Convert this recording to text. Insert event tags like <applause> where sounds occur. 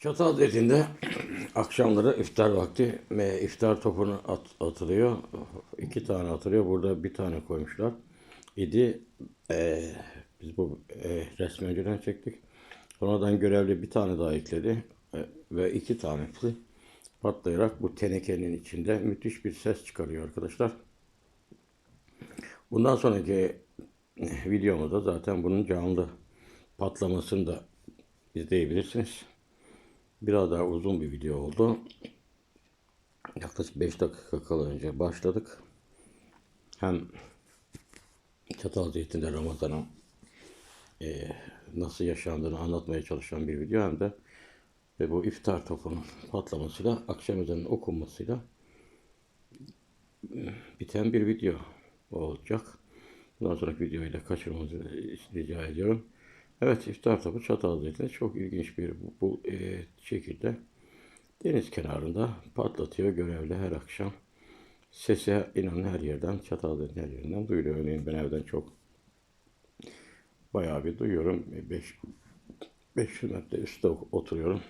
Çatalzeytin'de <clears throat> akşamları iftar vakti iftar topunu at, atılıyor. İki tane atılıyor. Burada bir tane koymuşlar. İdi. E, biz bu e, resmi önceden çektik. Sonradan görevli bir tane daha ekledi. E, ve iki tanesi patlayarak bu tenekenin içinde müthiş bir ses çıkarıyor arkadaşlar. Bundan sonraki e, videomuzda zaten bunun canlı patlamasını da izleyebilirsiniz. Biraz daha uzun bir video oldu. Yaklaşık 5 dakika kala önce başladık. Hem Çatalzeytin'de Ramazan'ın e, nasıl yaşandığını anlatmaya çalışan bir video hem de ve bu iftar topunun patlamasıyla, akşam ezanının okunmasıyla e, biten bir video olacak. Bundan sonraki videoyu da kaçırmanızı rica ediyorum. Evet iftar topu Çatalzeytin'de çok ilginç bir bu, bu e, şekilde deniz kenarında patlatıyor görevli her akşam. Sesi inanın her yerden Çatalzeytin her yerinden duyuluyor. Örneğin ben evden çok bayağı bir duyuyorum. 5 500 metre üstte oturuyorum.